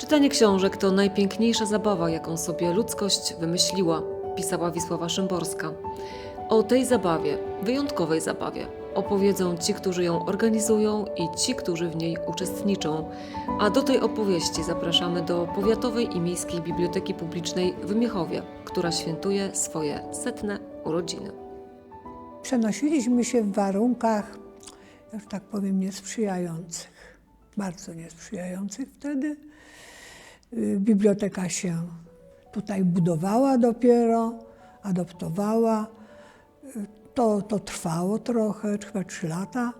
Czytanie książek to najpiękniejsza zabawa, jaką sobie ludzkość wymyśliła, pisała Wisława Szymborska. O tej zabawie, wyjątkowej zabawie, opowiedzą ci, którzy ją organizują i ci, którzy w niej uczestniczą. A do tej opowieści zapraszamy do Powiatowej i Miejskiej Biblioteki Publicznej w Miechowie, która świętuje swoje setne urodziny. Przenosiliśmy się w warunkach, że tak powiem, niesprzyjających, bardzo niesprzyjających wtedy. Y, Biblioteka się tutaj budowała dopiero, adoptowała. Y, To, to trwało trochę, chyba trzy lata.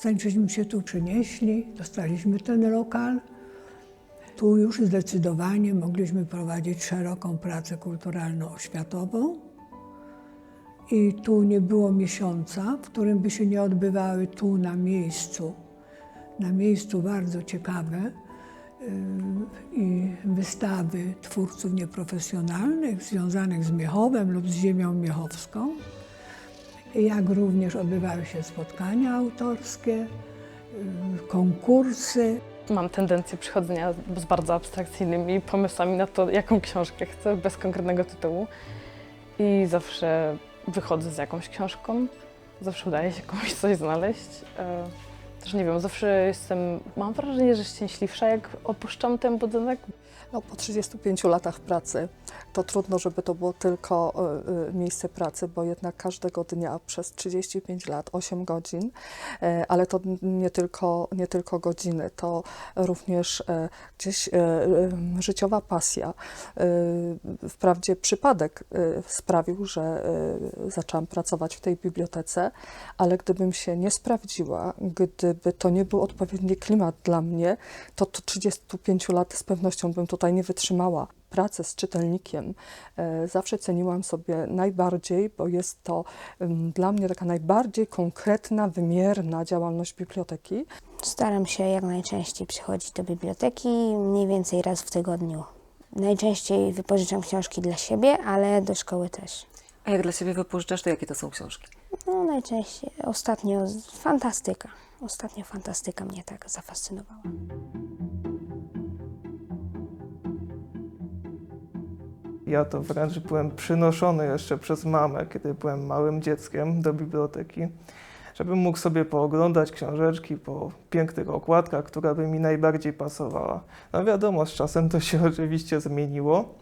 Zanim się tu przenieśli, dostaliśmy ten lokal. Tu już zdecydowanie mogliśmy prowadzić szeroką pracę kulturalno-oświatową. I tu nie było miesiąca, w którym by się nie odbywały tu na miejscu. Na miejscu bardzo ciekawe i wystawy twórców nieprofesjonalnych związanych z Miechowem lub z ziemią miechowską. Jak również odbywały się spotkania autorskie, yy, konkursy. Mam tendencję przychodzenia z bardzo abstrakcyjnymi pomysłami na to, jaką książkę chcę, bez konkretnego tytułu. I zawsze wychodzę z jakąś książką, zawsze udaje się komuś coś znaleźć. Też nie wiem, zawsze jestem, mam wrażenie, że szczęśliwsza, jak opuszczam ten budynek. No, po 35 latach pracy to trudno, żeby to było tylko y, y, miejsce pracy, bo jednak każdego dnia przez 35 lat, 8 godzin, e, ale to nie tylko, nie tylko godziny, to również e, gdzieś e, e, życiowa pasja. E, Wprawdzie przypadek e, sprawił, że e, zaczęłam pracować w tej bibliotece, ale gdybym się nie sprawdziła, gdyby to nie był odpowiedni klimat dla mnie, to, to 35 lat z pewnością bym tutaj nie wytrzymała. Pracę z czytelnikiem e, zawsze ceniłam sobie najbardziej, bo jest to dla mnie taka najbardziej konkretna, wymierna działalność biblioteki. Staram się jak najczęściej przychodzić do biblioteki, mniej więcej raz w tygodniu. Najczęściej wypożyczam książki dla siebie, ale do szkoły też. A jak dla siebie wypożyczasz, to jakie to są książki? No najczęściej, ostatnio fantastyka. Ostatnio fantastyka mnie tak zafascynowała. Ja to wręcz byłem przynoszony jeszcze przez mamę, kiedy byłem małym dzieckiem do biblioteki, żebym mógł sobie pooglądać książeczki po pięknych okładkach, która by mi najbardziej pasowała. No wiadomo, z czasem to się oczywiście zmieniło.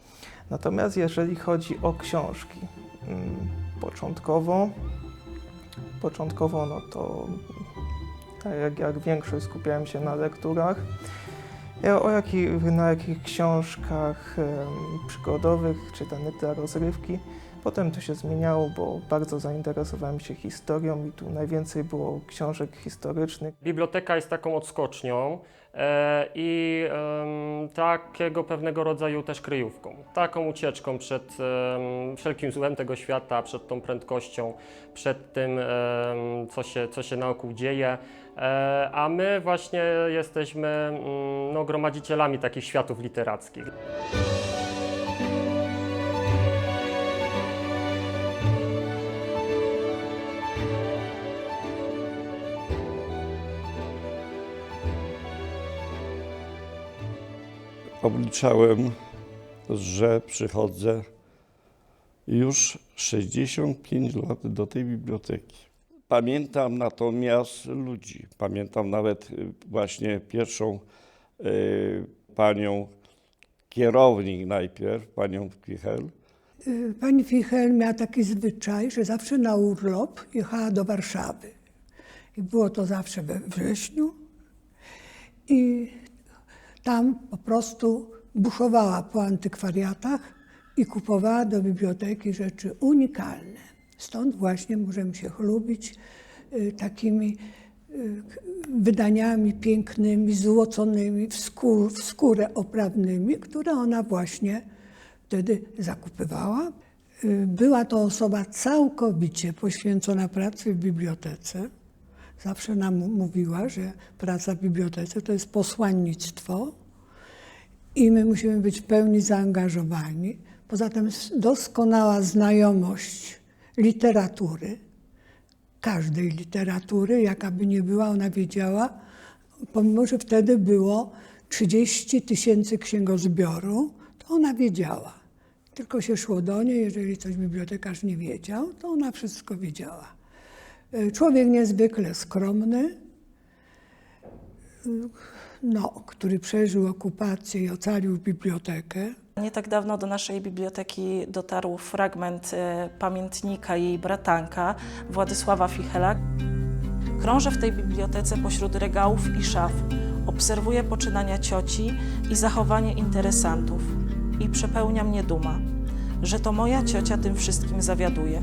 Natomiast jeżeli chodzi o książki, mm, początkowo, początkowo no to tak jak, jak większość skupiałem się na lekturach. O jaki, na jakich książkach przygodowych, czy dane dla rozrywki. Potem to się zmieniało, bo bardzo zainteresowałem się historią i tu najwięcej było książek historycznych. Biblioteka jest taką odskocznią i em, takiego pewnego rodzaju też kryjówką. Taką ucieczką przed wszelkim złem tego świata, przed tą prędkością, przed tym, co, się, co się naokół dzieje. E, a my właśnie jesteśmy mm, no, gromadzicielami takich światów literackich. Obliczałem, że przychodzę już 65 lat do tej biblioteki. Pamiętam natomiast ludzi. Pamiętam nawet y, właśnie pierwszą y, panią kierownik najpierw, panią Kichel. Y, Pani Fichel miała taki zwyczaj, że zawsze na urlop jechała do Warszawy. I było to zawsze we wrześniu. I tam po prostu buszowała po antykwariatach i kupowała do biblioteki rzeczy unikalne. Stąd właśnie możemy się chlubić y, takimi y, wydaniami pięknymi, złoconymi, w, skór, w skórę oprawnymi, które ona właśnie wtedy zakupywała. Y, Była to osoba całkowicie poświęcona pracy w bibliotece. Zawsze nam mówiła, że praca w bibliotece to jest posłannictwo i my musimy być w pełni zaangażowani. Poza tym doskonała znajomość literatury, każdej literatury, jaka by nie była, ona wiedziała, pomimo że wtedy było 30 tysięcy księgozbioru, to ona wiedziała. Tylko się szło do niej, jeżeli coś bibliotekarz nie wiedział, to ona wszystko wiedziała. E, Człowiek niezwykle skromny, y, no, który przeżył okupację i ocalił bibliotekę. Nie tak dawno do naszej biblioteki dotarł fragment e, pamiętnika jej bratanka Władysława Fichela. Krążę w tej bibliotece pośród regałów i szaf. Obserwuję poczynania cioci i zachowanie interesantów. I przepełnia mnie duma, że to moja ciocia tym wszystkim zawiaduje.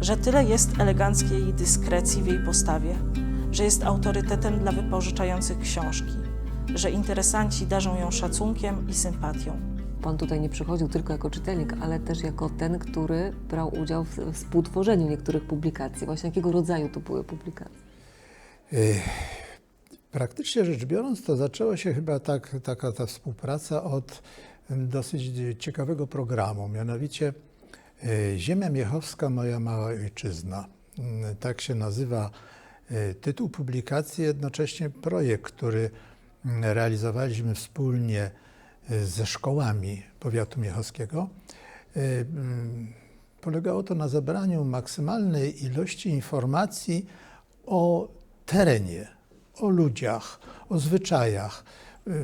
Że tyle jest eleganckiej dyskrecji w jej postawie. Że jest autorytetem dla wypożyczających książki. Że interesanci darzą ją szacunkiem i sympatią. Pan tutaj nie przychodził tylko jako czytelnik, ale też jako ten, który brał udział w współtworzeniu niektórych publikacji. Właśnie jakiego rodzaju to były publikacje? Praktycznie rzecz biorąc, to zaczęła się chyba tak, taka ta współpraca od dosyć ciekawego programu, mianowicie Ziemia Miechowska, moja mała ojczyzna. Mm, Tak się nazywa y, tytuł publikacji, jednocześnie projekt, który mm, realizowaliśmy wspólnie y, ze szkołami powiatu miechowskiego. Mm, Polegało to na zebraniu maksymalnej ilości informacji o terenie, o ludziach, o zwyczajach.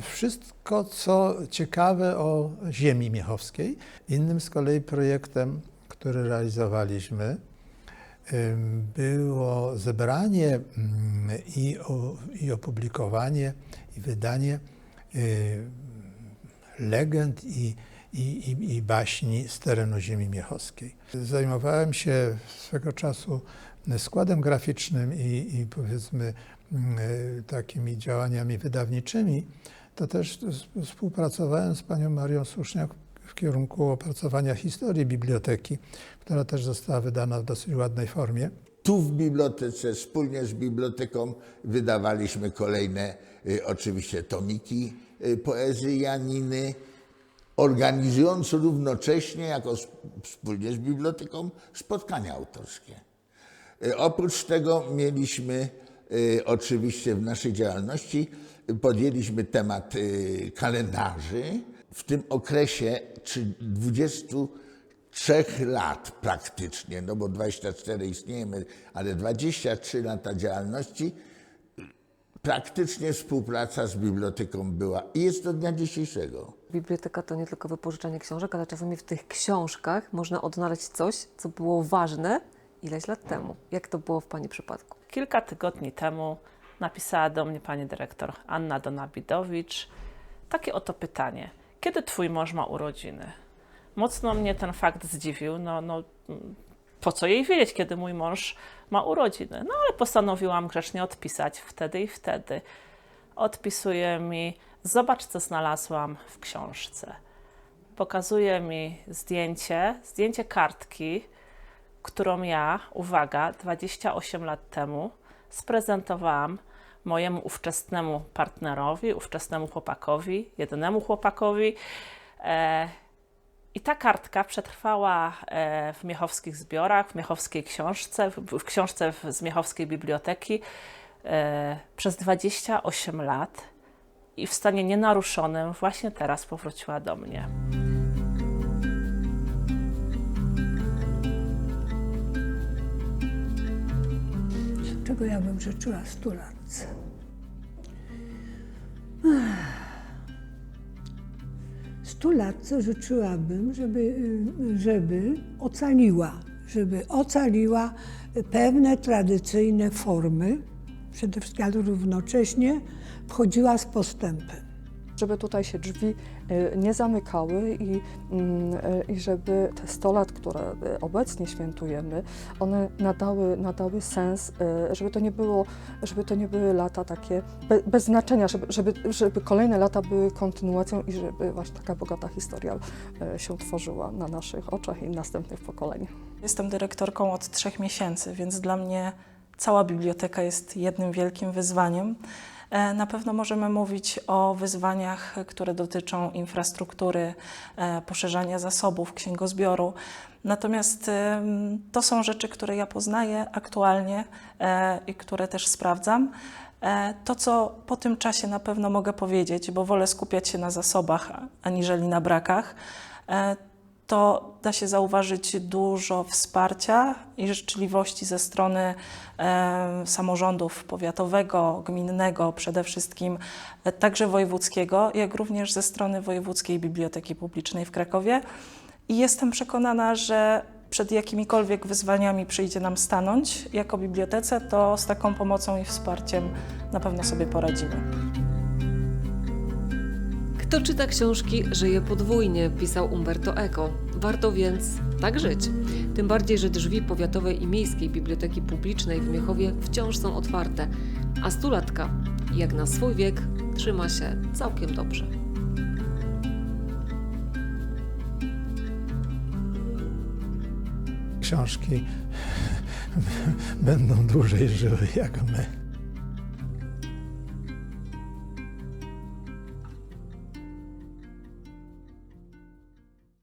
Wszystko, co ciekawe o ziemi miechowskiej. Innym z kolei projektem, który realizowaliśmy, było zebranie mm, i, opublikowanie, i wydanie legend i, i, i, i baśni z terenu ziemi miechowskiej. Zajmowałem się swego czasu składem graficznym i, i powiedzmy mm, takimi działaniami wydawniczymi, to też współpracowałem z panią Marią Słuszniak w kierunku opracowania historii biblioteki, która też została wydana w dosyć ładnej formie. Tu w bibliotece, wspólnie z biblioteką, wydawaliśmy kolejne y, oczywiście tomiki y, poezji Janiny, organizując równocześnie, jako sp- wspólnie z biblioteką, spotkania autorskie. Y, Oprócz tego mieliśmy y, oczywiście w naszej działalności, podjęliśmy temat y, kalendarzy. W tym okresie czy 23 lat praktycznie, no bo 24 istniejemy, ale 23 lata działalności, praktycznie współpraca z biblioteką była i jest do dnia dzisiejszego. Biblioteka to nie tylko wypożyczanie książek, ale czasami w tych książkach można odnaleźć coś, co było ważne ileś lat temu. Jak to było w Pani przypadku? Kilka tygodni temu napisała do mnie pani dyrektor Anna Donabidowicz takie oto pytanie. Kiedy twój mąż ma urodziny? Mocno mnie ten fakt zdziwił. No, no, mm, po co jej wiedzieć, kiedy mój mąż ma urodziny? No ale postanowiłam grzecznie odpisać wtedy i wtedy. Odpisuje mi, zobacz co znalazłam w książce. Pokazuje mi zdjęcie, zdjęcie kartki, którą ja, uwaga, 28 lat temu sprezentowałam mojemu ówczesnemu partnerowi, ówczesnemu chłopakowi, jedynemu chłopakowi. E, I ta kartka przetrwała e, w miechowskich zbiorach, w miechowskiej książce, w, książce z miechowskiej biblioteki e, przez 28 lat i w stanie nienaruszonym właśnie teraz powróciła do mnie. Czego ja bym życzyła stulatce? Stulatce życzyłabym, żeby, y, żeby ocaliła, żeby ocaliła pewne tradycyjne formy, przede wszystkim, ale równocześnie wchodziła z postępem. Żeby tutaj się drzwi y, nie zamykały i, mm, y, i żeby te 100 lat, które y, obecnie świętujemy, one nadały, nadały sens, żeby to nie było, żeby to nie były lata takie be, bez znaczenia, żeby, żeby, żeby kolejne lata były kontynuacją i żeby właśnie taka bogata historia się tworzyła na naszych oczach i następnych pokoleń. Jestem dyrektorką od trzech miesięcy, więc dla mnie cała biblioteka jest jednym wielkim wyzwaniem. E, Na pewno możemy mówić o wyzwaniach, które dotyczą infrastruktury, e, poszerzania zasobów, księgozbioru. Natomiast em, to są rzeczy, które ja poznaję aktualnie e, i które też sprawdzam. E, To, co po tym czasie na pewno mogę powiedzieć, bo wolę skupiać się na zasobach aniżeli na brakach, e, to da się zauważyć dużo wsparcia i życzliwości ze strony e, samorządów powiatowego, gminnego przede wszystkim, e, także wojewódzkiego, jak również ze strony Wojewódzkiej Biblioteki Publicznej w Krakowie. I jestem przekonana, że przed jakimikolwiek wyzwaniami przyjdzie nam stanąć jako bibliotece, to z taką pomocą i wsparciem na pewno sobie poradzimy. Kto czyta książki, żyje podwójnie, pisał Umberto Eco. Warto więc tak żyć. Tym bardziej, że drzwi Powiatowej i Miejskiej Biblioteki Publicznej w Miechowie wciąż są otwarte, a stulatka, jak na swój wiek, trzyma się całkiem dobrze. Książki będą dłużej żyły jak my.